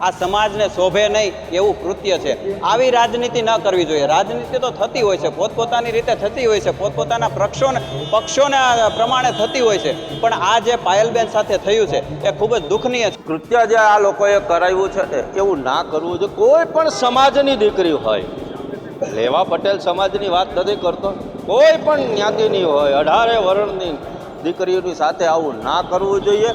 આ સમાજને શોભે નહીં એવું કૃત્ય છે. આવી રાજનીતિ ન કરવી જોઈએ. રાજનીતિ તો થતી હોય છે. પોતપોતાની રીતે થતી હોય છે. પોતપોતાના પક્ષોને પક્ષોના પ્રમાણે થતી હોય છે. પણ આ જે પાયલબેન સાથે થયું છે, એ ખૂબ જ દુઃખનીય છે. કૃત્ય જે આ લોકોએ કરાવ્યું છે ને એવું ના કરવું જોઈએ. કોઈ પણ સમાજની દીકરી હોય લેવા પટેલ સમાજની વાત નથી કરતો. કોઈ પણ જ્ઞાતિની હોય, અઢારે વર્ણની દીકરીઓની સાથે આવું ના કરવું જોઈએ.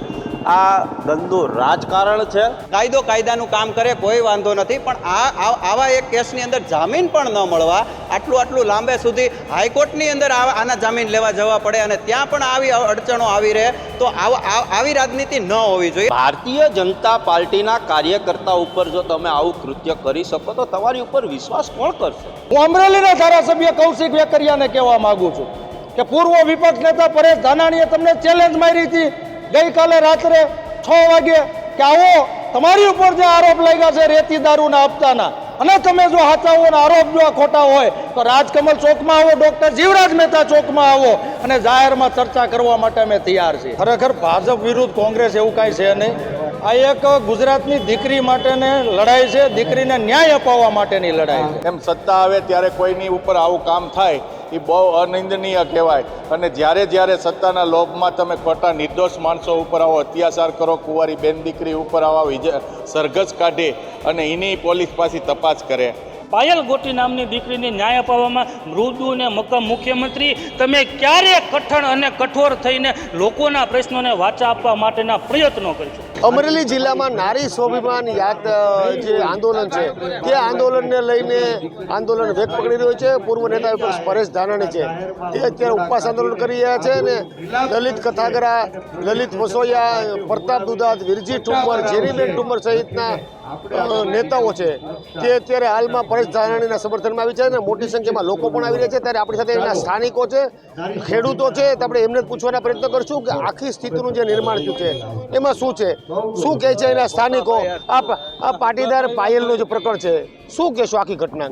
આ ગંદુ રાજકારણ છે. કાયદો કાયદાનું કામ કરે કોઈ વાંધો નથી પણ આ આ- આવા એક કેસની અંદર જામીન પણ ન મળવા આટલું આટલું લાંબે સુધી હાઈકોર્ટની અંદર આવા- આના જામીન લેવા જવા પડે અને ત્યાં પણ આવી અડચણો આવી રહે તો આ- આવી રાજનીતિ ન હોવી જોઈએ. ભારતીય જનતા પાર્ટીના કાર્યકર્તા ઉપર જો તમે આવું કૃત્ય કરી શકો તો તમારી ઉપર વિશ્વાસ કોણ કરશે? હું અમરેલીના ધારાસભ્ય કૌશિક વેકરિયાને કહેવા માંગુ છું. કે પૂર્વ વિપક્ષ નેતા પરેશ ધાનાણીએ તમને ચેલેન્જ મારી હતી ગઈકાલે રાત્રે છ વાગે કે આવો તમારી ઉપર જે આરોપ લાગ્યા છે રેતી દારૂના હપ્તાના અને તમે જો સાચા હો આરોપ જો આ ખોટા હોય તો રાજકમલ ચોકમાં આવો ડોક્ટર જીવરાજ મહેતા ચોકમાં આવો અને જાહેરમાં ચર્ચા કરવા માટે અમે તૈયાર છીએ. ખરેખર ભાજપ વિરુદ્ધ કોંગ્રેસ એવું કાંઈ છે નહીં. આ એક ગુજરાતની દીકરી માટેને લડાઈ છે દીકરીને ન્યાય અપાવવા માટેની લડાઈ છે. એમ સત્તા આવે ત્યારે કોઈની ઉપર આવું કામ થાય એ બહુ અનિંદનીય કહેવાય. અને જ્યારે જ્યારે સત્તાના લોભમાં તમે ખોટા નિર્દોષ માણસો ઉપર આવો, અત્યાચાર કરો, કુંવારી બેન દીકરી ઉપર આવા, વિજય, સરઘસ કાઢે અને એની પોલીસ પાસે તપાસ કરે. પાયલ ગોટી નામની દીકરીને ન્યાય અપાવવામાં મૃદુ અને મક્કમ મુખ્યમંત્રી, તમે ક્યારે કઠણ અને કઠોર થઈને લોકોના પ્રશ્નોને વાચા આપવા માટેના પ્રયત્નો કરશો? અમરેલી જિલ્લામાં નારી સ્વાભિમાન યાદ જે આંદોલન છે, તે આંદોલનને લઈને આંદોલન વેગ પકડી રહ્યું છે. પૂર્વ નેતા વિપક્ષ પરેશ ધાનાણી છે, તે અત્યારે ઉપવાસ આંદોલન કરી રહ્યા છે અને લલિત કથાગરા, લલિત વસોયા, પ્રતાપ દુધાત વિરજી ઠુમ્મર જેરીબેન ટુમર સહિતના નેતાઓ છે તે અત્યારે હાલમાં પરેશ ધાનાણીના સમર્થનમાં આવી છે અને મોટી સંખ્યામાં લોકો પણ આવી રહ્યા છે. ત્યારે આપણી સાથે એના સ્થાનિકો છે ખેડૂતો છે આપણે એમને પૂછવાના પ્રયત્ન કરશું કે આખી સ્થિતિનું જે નિર્માણ થયું છે એમાં શું છે? શું કહે છે એના સ્થાનિકો? આ આ પાટીદાર પાયલનું જે પ્રકરણ છે શું કહેશો આખી ઘટના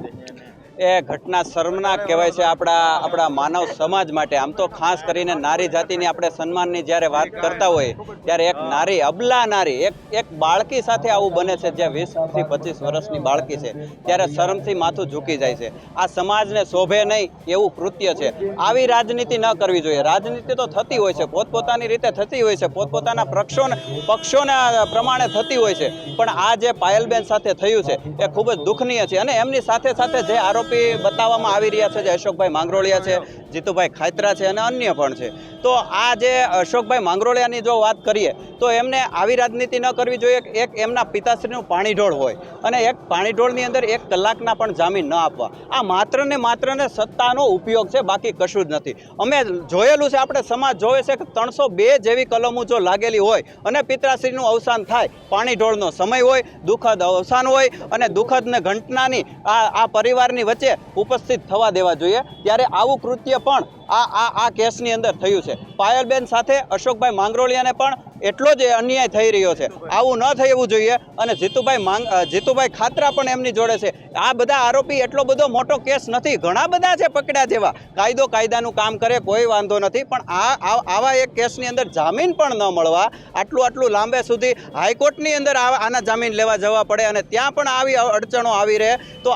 એ ઘટના શર્મનાક કહેવાય છે આપણા આપણા માનવ સમાજ માટે. આમ તો ખાસ કરીને નારી જાતિની આપણે સન્માનની જ્યારે વાત કરતા હોઈએ ત્યારે એક નારી, અબલા નારી, એક એક બાળકી સાથે આવું બને છે જે વીસથી પચીસ વર્ષની બાળકી છે, ત્યારે શરમથી માથું ઝૂકી જાય છે. આ સમાજને શોભે નહીં એવું કૃત્ય છે. આવી રાજનીતિ ન કરવી જોઈએ. રાજનીતિ તો થતી હોય છે, પોતપોતાની રીતે થતી હોય છે, પોતપોતાના પક્ષોને પક્ષોના પ્રમાણે થતી હોય છે. પણ આ જે પાયલબેન સાથે થયું છે, એ ખૂબ જ દુઃખનીય છે. અને એમની સાથે સાથે જે આરોપી બતાવવામાં આવી રહ્યા છે જે અશોકભાઈ માંગરોળિયા છે, જીતુભાઈ ખાતરા છે અને અન્ય પણ છે. તો આ જે અશોકભાઈ માંગરોળિયાની જો વાત કરીએ, તો એમને આવી રાજનીતિ ન કરવી જોઈએ, એક એમના પિતાશ્રીનું પાણીઢોળ હોય અને એક પાણીઢોળની અંદર એક કલાકના પણ જામીન ન આપવા. આ માત્ર ને માત્ર ને સત્તાનો ઉપયોગ છે, બાકી કશું જ નથી. અમે જોયેલું છે, આપણે સમાજ જોવે છે કે ત્રણસો બે જેવી કલમો જો લાગેલી હોય અને પિતાશ્રીનું અવસાન થાય, પાણીઢોળનો સમય હોય, દુઃખદ અવસાન હોય અને દુઃખદ ને ઘટનાની આ આ પરિવારની વચ્ચે ઉપસ્થિત થવા દેવા જોઈએ. ત્યારે આવું કૃત્ય પણ આ આ આ કેસની અંદર થયું છે. પાયલબેન સાથે અશોકભાઈ માંગરોળિયાને પણ એટલો જ અન્યાય થઈ રહ્યો છે. આવું ન થવું જોઈએ અને જીતુભાઈ માંગ જીતુભાઈ ખાતરા પણ એમની જોડે છે. આ બધા આરોપી એટલો બધો મોટો કેસ નથી. ઘણા બધા છે પકડ્યા જેવા. કાયદો કાયદાનું કામ કરે, કોઈ વાંધો નથી. પણ આ આવા એક કેસની અંદર જામીન પણ ન મળવા, આટલું આટલું લાંબે સુધી હાઈકોર્ટની અંદર આના જામીન લેવા જવા પડે અને ત્યાં પણ આવી અડચણો આવી રહે, તો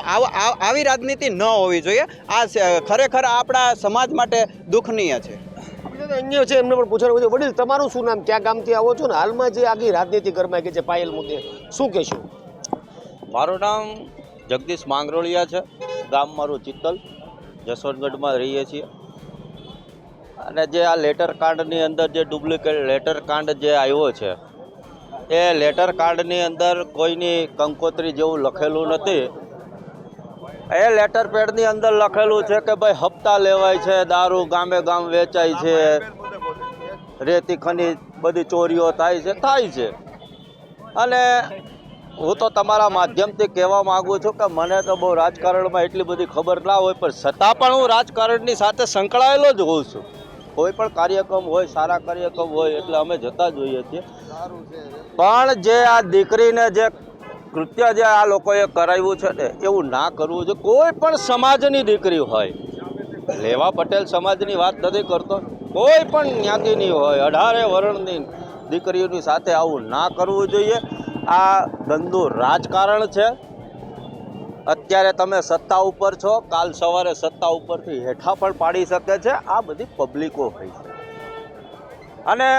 આવી રાજનીતિ ન હોવી જોઈએ. આ ખરેખર આપણા સમાજ માટે દુઃખનીય છે. અન્ય છે એમને પણ પૂછવાનું છે વડીલ તમારું શું નામ? ક્યાં ગામથી આવો છો ને? હાલમાં જે આખી રાજનીતિ ગરમાઈ ગઈ છે પાયલ મુદ્દે શું કહેશો? મારું નામ જગદીશ માંગરોળિયા છે. ગામ મારું ચિત્તલ જસવંતગઢમાં રહીએ છીએ. અને જે આ લેટર કાર્ડની અંદર જે ડુપ્લિકેટ લેટર કાર્ડ જે આવ્યો છે એ લેટર કાર્ડની અંદર કોઈની કંકોત્રી જેવું લખેલું નથી. એ લેટર પેડની અંદર લખેલું છે કે ભાઈ હપ્તા લેવાય છે દારૂ ગામે ગામ વેચાય છે રેતી ખનીજ બધી ચોરીઓ થાય છે થાય છે. અને હું તો તમારા માધ્યમથી કહેવા માગું છું કે મને તો બહુ રાજકારણમાં એટલી બધી ખબર ના હોય પણ છતાં પણ હું રાજકારણની સાથે સંકળાયેલો જ હોઉં છું. કોઈ પણ કાર્યક્રમ હોય સારા કાર્યક્રમ હોય એટલે અમે જતા જ હોઈએ છીએ. પણ જે આ દીકરીને જે કૃત્ય જે આ લોકોએ કરાવ્યું છે ને, એવું ના કરવું જોઈએ. કોઈ પણ સમાજની દીકરી હોય, લેવા પટેલ સમાજની વાત નથી કરતો, કોઈ પણ જ્ઞાતિની હોય, અઢારે વર્ણની દીકરીઓની સાથે આવું ના કરવું જોઈએ. આ ગંદુ રાજકારણ છે. અત્યારે તમે સત્તા ઉપર છો, કાલ સવારે સત્તા ઉપરથી હેઠા પણ પાડી શકે છે. આ બધી પબ્લિકો હોય છે. અને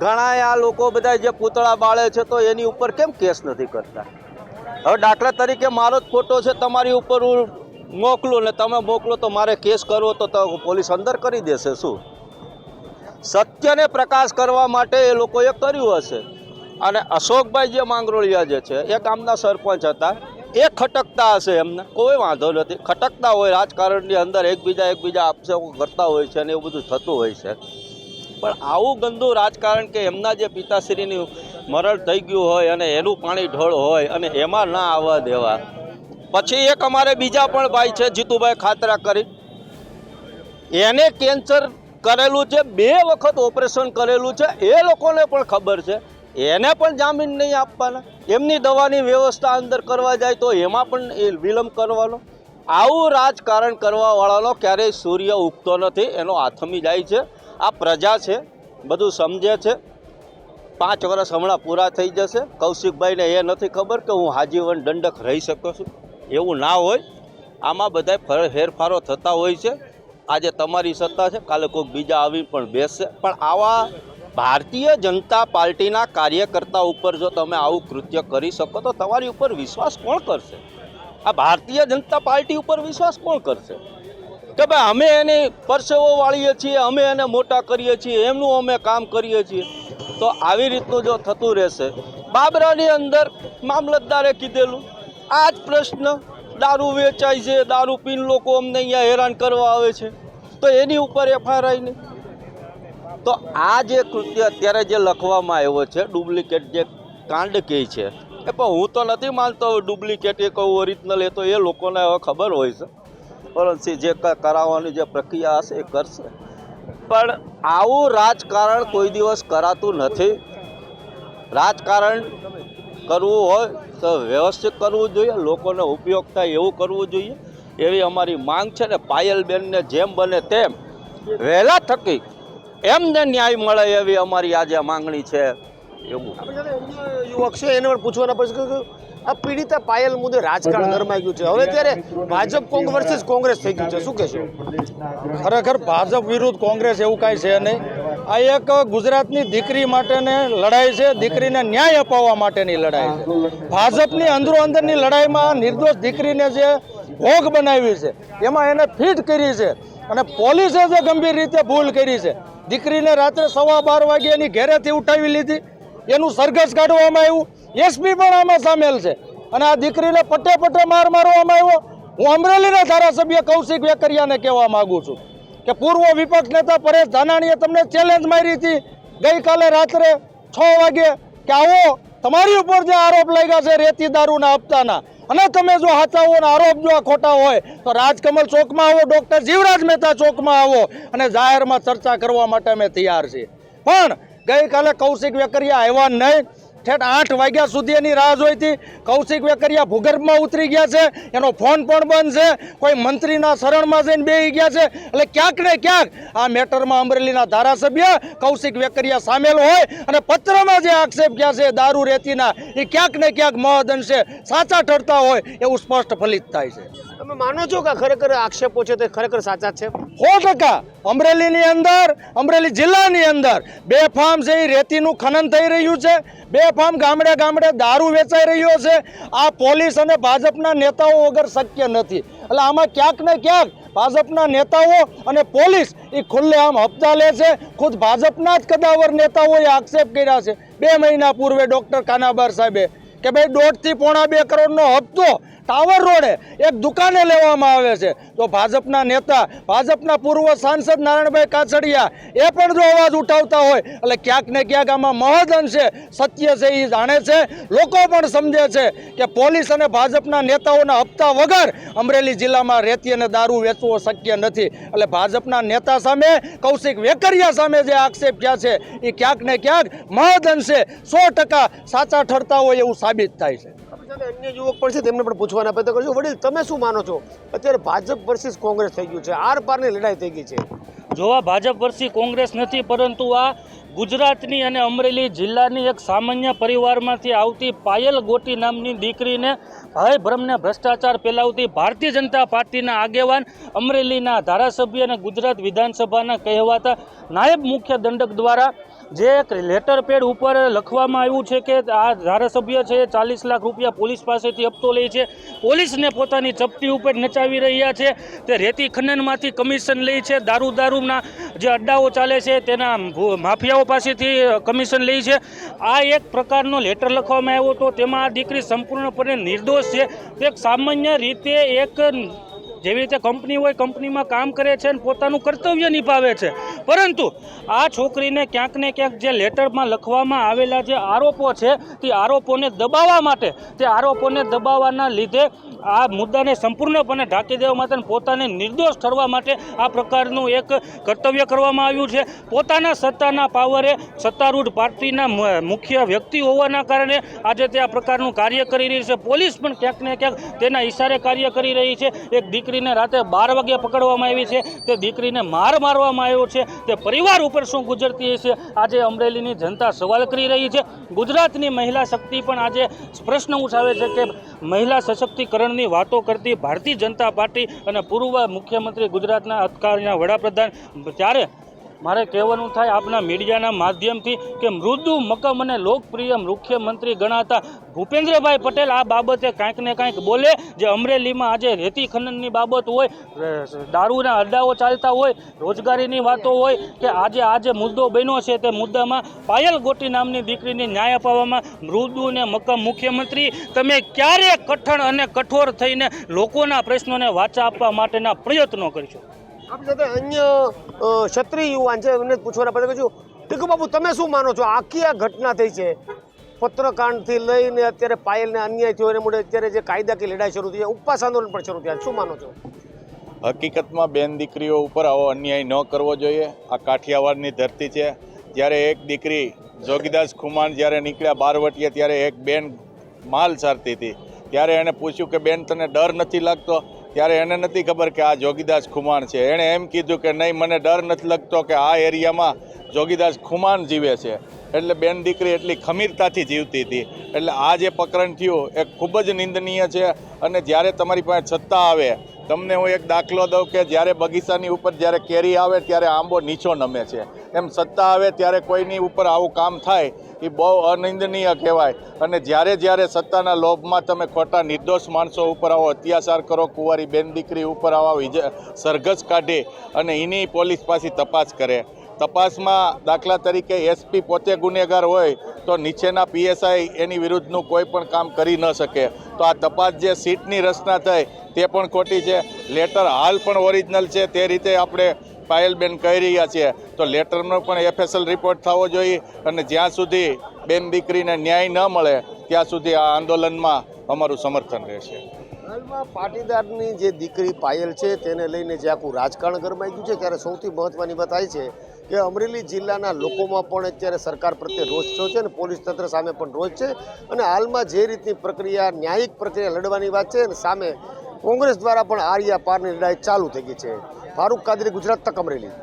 ઘણા આ લોકો બધા જે પૂતળા બાળે છે તો એની ઉપર કેમ કેસ નથી કરતા? હવે દાખલા તરીકે મારો જ ફોટો છે, તમારી ઉપર હું મોકલું ને તમે મોકલો તો મારે કેસ કરવો તો પોલીસ અંદર કરી દેશે, શું? સત્યને પ્રકાશ કરવા માટે એ લોકોએ કર્યું હશે. અને અશોકભાઈ જે માંગરોળિયા જે છે, એ ગામના સરપંચ હતા, એ ખટકતા હશે એમને. કોઈ વાંધો નથી. ખટકતા હોય, રાજકારણની અંદર એકબીજા એકબીજા આક્ષેપો કરતા હોય છે અને એવું બધું થતું હોય છે. પણ આવું ગંદુ રાજકારણ કે એમના જે પિતાશ્રીનું મરણ થઈ ગયું હોય અને એનું પાણી ઢોળ હોય અને એમાં ના આવવા દેવા. પછી એક અમારે બીજા પણ ભાઈ છે, જીતુભાઈ ખાતરા કરી. એને કેન્સર કરેલું છે, બે વખત ઓપરેશન કરેલું છે, એ લોકોને પણ ખબર છે. એને પણ જામીન નહીં આપવાના. એમની દવાની વ્યવસ્થા અંદર કરવા જાય તો એમાં પણ એ વિલંબ કરવાનો. આવું રાજકારણ કરવાવાળાનો ક્યારેય સૂર્ય ઉગતો નથી, એનો આથમી જાય છે. આ પ્રજા છે, બધું સમજે છે. પાંચ વર્ષ હમણાં પૂરા થઈ જશે. કૌશિકભાઈને એ નથી ખબર કે હું હાજીવન દંડક રહી શકું છું. એવું ના હોય. આમાં બધા ફર- ફેરફારો થતા હોય છે. આજે તમારી સત્તા છે, કાલે કોઈક બીજા આવી પણ બેસશે. પણ આવા ભારતીય જનતા પાર્ટીના કાર્યકર્તા ઉપર જો તમે આવું કૃત્ય કરી શકો, તો તમારી ઉપર વિશ્વાસ કોણ કરશે? આ ભારતીય જનતા પાર્ટી ઉપર વિશ્વાસ કોણ કરશે? કે ભાઈ અમે એની પરસેવો વાળીએ છીએ, અમે એને મોટા કરીએ છીએ, એમનું અમે કામ કરીએ છીએ. તો આવી રીતનું જો થતું રહેશે. બાબરાની અંદર મામલતદારે કીધેલું, આ જ પ્રશ્ન દારૂ વેચાય છે, દારૂ પીન લોકો અમને અહીંયા હેરાન કરવા આવે છે. તો એની ઉપર એફઆરઆઈ નહીં તો આ જે કૃત્ય અત્યારે જે લખવામાં આવ્યો છે, ડુપ્લિકેટ જે કાંડ કહે છે, એ પણ હું તો નથી માનતો ડુપ્લિકેટ એ કહું ઓરિજિનલ એ તો એ લોકોને હવે ખબર હોય છે. પરંતુ જે કરાવવાની જે પ્રક્રિયા હશે એ કરશે. પણ આવું રાજકારણ કોઈ દિવસ કરાતું નથી. રાજકારણ કરવું હોય તો વ્યવસ્થિત કરવું જોઈએ, લોકોને ઉપયોગ થાય એવું કરવું જોઈએ. એવી અમારી માંગ છે ને, પાયલબેનને જેમ બને તેમ વહેલા થકી એમને ન્યાય મળે એવી અમારી આજે માંગણી છે. એવું. યુવક છે, એને પણ પૂછવાના કે આ પીડિતા પાયલ મુદ્દે રાજકારણ નરમાઈ ગયું છે. હવે ત્યારે ભાજપ કોંગ વર્સિસ કોંગ્રેસ થઈ ગયું છે. શું કહેશો? ખરેખર ભાજપ વિરુદ્ધ કોંગ્રેસ એવું કાંઈ છે નહીં. આ એક ગુજરાતની દીકરી માટેની લડાઈ છે. દીકરીને ન્યાય અપાવવા માટેની લડાઈ છે. ભાજપની અંદરો અંદરની લડાઈમાં નિર્દોષ દીકરીને જે ભોગ બનાવી છે એમાં એને ફિટ કરી છે અને પોલીસે જે ગંભીર રીતે ભૂલ કરી છે. દીકરીને રાત્રે સવા બાર વાગે એની ઘેરેથી ઉઠાવી લીધી. એનું સરઘસ કાઢવામાં આવ્યું. એસપી પણ આમાં સામેલ છે. અને આ દીકરીને પટ્ટે પટ્ટે માર મારવામાં આવ્યો. હું અમરેલીના ધારાસભ્ય કૌશિક વેકરિયાને કહેવા માગું છું કે પૂર્વ વિપક્ષ નેતા પરેશ ધાનાણીએ તમને ચેલેન્જ મારી હતી ગઈકાલે રાત્રે છ વાગે કે આવો, તમારી ઉપર જે આરોપ લાગ્યા છે રેતી દારૂના હપ્તાના, અને તમે જો સાચા હો આરોપ જો આ ખોટા હોય, તો રાજકમલ ચોકમાં આવો, ડૉક્ટર જીવરાજ મહેતા ચોકમાં આવો, અને જાહેરમાં ચર્ચા કરવા માટે અમે તૈયાર છીએ. પણ ગઈકાલે કૌશિક વેકરિયા આવ્યા નહીં. ઠેઠ આઠ વાગ્યા સુધી એની રાહ જોઈ હતી કૌશિક વેકરિયા ભૂગર્ભમાં ઉતરી ગયા છે. એનો ફોન પણ બંધ છે. કોઈ મંત્રીના શરણમાં જઈને બેસી ગયા છે. એટલે ક્યાંક ને ક્યાંક આ મેટરમાં અમરેલીના ધારાસભ્ય કૌશિક વેકરિયા સામેલ હોય અને પત્રમાં જે આક્ષેપ ક્યાં છે દારૂ રેતીના, એ ક્યાંક ને ક્યાંક મહદ અંશે સાચા ઠરતા હોય એવું સ્પષ્ટ ફલિત થાય છે. તમે માનો છો કે ખરેખર આક્ષેપો છે તે ખરેખર સાચા છે? સો ટકા અમરેલીની અંદર, અમરેલી જિલ્લાની અંદર બે ફાર્મ છે રેતીનું ખનન થઈ રહ્યું છે, બે ફાર્મ ગામડે ગામડે દારૂ વેચાઈ રહ્યો છે. આ પોલીસ અને ભાજપના નેતાઓ વગર શક્ય નથી. એટલે આમાં ક્યાંક ને ક્યાંક ભાજપના નેતાઓ અને પોલીસ એ ખુલ્લે આમ હપ્તા લે છે. ખુદ ભાજપના જ કદાવર નેતાઓએ આક્ષેપ કર્યા છે. બે મહિના પૂર્વે ડૉક્ટર કાનાબાર સાહેબે કે ભાઈ દોઢથી પોણા બે કરોડનો હપ્તો ટાવર રોડે એક દુકાને લેવામાં આવે છે. તો ભાજપના નેતા, ભાજપના પૂર્વ સાંસદ નારાયણભાઈ કાછડિયા એ પણ જો અવાજ ઉઠાવતા હોય, એટલે ક્યાંક ને ક્યાંક આમાં મહદ અંશે સત્ય છે એ જાણે છે. લોકો પણ સમજે છે કે પોલીસ અને ભાજપના નેતાઓના હપ્તા વગર અમરેલી જિલ્લામાં રેતી અને દારૂ વેચવો શક્ય નથી. એટલે ભાજપના નેતા સામે, કૌશિક વેકરિયા સામે જે આક્ષેપ થયા છે એ ક્યાંક ને ક્યાંક મહદ અંશે સો સાચા ઠરતા હોય એવું સાબિત થાય છે. અન્ય યુવક પણ છે તેમને પણ પૂછવાના પ્રયત્ન કરજો. વડીલ તમે શું માનો છો? અત્યારે ભાજપ વર્સિસ કોંગ્રેસ થઈ ગયું છે. આર પારની લડાઈ થઈ ગઈ છે. જોવા ભાજપ વર્ષી કોંગ્રેસ નથી પરંતુ આ ગુજરાતની અને અમરેલી જિલ્લાની એક સામાન્ય પરિવારમાંથી આવતી પાયલ ગોટી નામની દીકરીને ભય ભ્રમને ભ્રષ્ટાચાર ફેલાવતી ભારતીય જનતા પાર્ટીના આગેવાન અમરેલીના ધારાસભ્ય અને ગુજરાત વિધાનસભાના કહેવાતા નાયબ મુખ્ય દંડક દ્વારા જે એક લેટર પેડ ઉપર લખવામાં આવ્યું છે કે આ ધારાસભ્ય છે ચાલીસ લાખ રૂપિયા પોલીસ પાસેથી હપ્તો લે છે. પોલીસને પોતાની ચપટી ઉપર નચાવી રહ્યા છે. તે રેતી ખનનમાંથી કમિશન લે છે. દારૂ દારૂના જે અડ્ડાઓ ચાલે છે તેના માફિયાઓ પાસેથી કમિશન લે છે. આ એક પ્રકારનો લેટર લખવામાં આવ્યો હતો. તેમાં આ દીકરી સંપૂર્ણપણે નિર્દોષ છે. એક સામાન્ય રીતે એક જેવી રીતે કંપની હોય, કંપનીમાં કામ કરે છે અને પોતાનું કર્તવ્ય નિભાવે છે. પરંતુ આ છોકરીને ક્યાંક ને ક્યાંક જે લેટરમાં લખવામાં આવેલા જે આરોપો છે, તે આરોપોને દબાવવા માટે, તે આરોપોને દબાવવાના લીધે આ મુદ્દાને સંપૂર્ણપણે ઢાંકી દેવા માટે પોતાને નિર્દોષ ઠરવા માટે આ પ્રકારનું એક કર્તવ્ય કરવામાં આવ્યું છે. પોતાના સત્તાના પાવરે સત્તારૂઢ પાર્ટીના મુખ્ય વ્યક્તિ હોવાના કારણે આજે તે આ પ્રકારનું કાર્ય કરી રહી છે. પોલીસ પણ ક્યાંક ને ક્યાંક તેના ઈશારે કાર્ય કરી રહી છે. એક દીકરીને રાતે બાર વાગે પકડવામાં આવી છે. તે દીકરીને માર મારવામાં આવ્યો છે. તે પરિવાર ઉપર શું ગુજરતી હશે? આજે અમરેલીની જનતા સવાલ કરી રહી છે. ગુજરાતની મહિલા શક્તિ પણ આજે પ્રશ્ન ઉઠાવે છે કે મહિલા સશક્તિકરણની વાતો કરતી ભારતીય જનતા પાર્ટી અને પૂર્વ મુખ્યમંત્રી ગુજરાતના અધિકારીના વડાપ્રધાન ત્યારે મારે કહેવાનું થાય આપના મીડિયાના માધ્યમથી કે મૃદુ મક્કમ અને લોકપ્રિય મુખ્યમંત્રી ગણાતા ભૂપેન્દ્રભાઈ પટેલ આ બાબતે કાંઈક ને કાંઈક બોલે. જે અમરેલીમાં આજે રેતી ખનનની બાબત હોય દારૂના અડ્ડાઓ ચાલતા હોય, રોજગારીની વાતો હોય કે આજે આ જે મુદ્દો બન્યો છે તે મુદ્દામાં પાયલ ગોટી નામની દીકરીને ન્યાય અપાવવામાં મૃદુ ને મક્કમ મુખ્યમંત્રી. તમે ક્યારે કઠણ અને કઠોર થઈને લોકોના પ્રશ્નોને વાચા આપવા માટેના પ્રયત્નો કરશો? આપણી સાથે અન્ય ક્ષત્રિય યુવાન છે, એમને પૂછવાના પછી કહ્યું, ટીકુ બાબુ તમે શું માનો છો? આખી આ ઘટના થઈ છે. પત્રકાંડથી લઈને અત્યારે પાયલને અન્યાય થયો, એને મોઢે અત્યારે જે કાયદાકીય લડાઈ શરૂ થઈ છે, ઉપવાસ આંદોલન પણ શરૂ થયા શું માનો છો? હકીકતમાં બેન દીકરીઓ ઉપર આવો અન્યાય ન કરવો જોઈએ. આ કાઠિયાવાડની ધરતી છે. જ્યારે એક દીકરી જોગીદાસ ખુમાન જ્યારે નીકળ્યા બારવટીએ, ત્યારે એક બેન માલ સારતી હતી. ત્યારે એણે પૂછ્યું કે, બેન, તને ડર નથી લાગતો? ત્યારે એને નથી ખબર કે આ જોગીદાસ ખુમાણ છે. એણે એમ કીધું કે નહીં, મને ડર નથી લાગતો કે આ એરિયામાં જોગીદાસ ખુમાણ જીવે છે. એટલે બેન દીકરી એટલી ખમીરતાથી જીવતી હતી. એટલે આ જે પ્રકરણ થયું એ ખૂબ જ નિંદનીય છે અને જ્યારે તમારી પાસે સત્તા આવે, તમને હું એક દાખલો દઉં કે જ્યારે બગીચાની ઉપર જ્યારે કેરી આવે, ત્યારે આંબો નીચો નમે છે. એમ સત્તા આવે ત્યારે કોઈની ઉપર આવું કામ થાય એ બહુ અનિંદનીય કહેવાય. અને જ્યારે જ્યારે સત્તાના લોભમાં તમે ખોટા નિર્દોષ માણસો ઉપર આવો, અત્યાચાર કરો, કુંવારી બેન દીકરી ઉપર આવા સરઘસ કાઢી અને એની પોલીસ પાસે તપાસ કરે. તપાસમાં દાખલા તરીકે એસપી પોતે ગુનેગાર હોય તો નીચેના પીએસઆઈ એની વિરુદ્ધનું કોઈ પણ કામ કરી ન શકે. તો આ તપાસ જે સીટની રચના થઈ તે પણ ખોટી છે. લેટર હાલ પણ ઓરિજિનલ છે. તે રીતે આપણે પાયલબેન કહી રહ્યા છે, તો લેટરનો પણ એફએસએલ રિપોર્ટ થવો જોઈએ અને જ્યાં સુધી બેન દીકરીને ન્યાય ન મળે, ત્યાં સુધી આ આંદોલનમાં અમારું સમર્થન રહેશે. હાલમાં પાટીદારની જે દીકરી પાયલ છે, તેને લઈને જે આખું રાજકારણ ગરમાઈ ગયું છે, ત્યારે સૌથી મહત્વની વાત થાય છે કે અમરેલી જિલ્લાના લોકોમાં પણ અત્યારે સરકાર પ્રત્યે રોષ થયો છે અને પોલીસ તંત્ર સામે પણ રોષ છે અને હાલમાં જે રીતની પ્રક્રિયા, ન્યાયિક પ્રક્રિયા લડવાની વાત છે અને સામે કોંગ્રેસ દ્વારા પણ આર્યા પારની લડાઈ ચાલુ થઈ ગઈ છે. ફારૂક કાદરી ગુજરાત તક અમરેલી.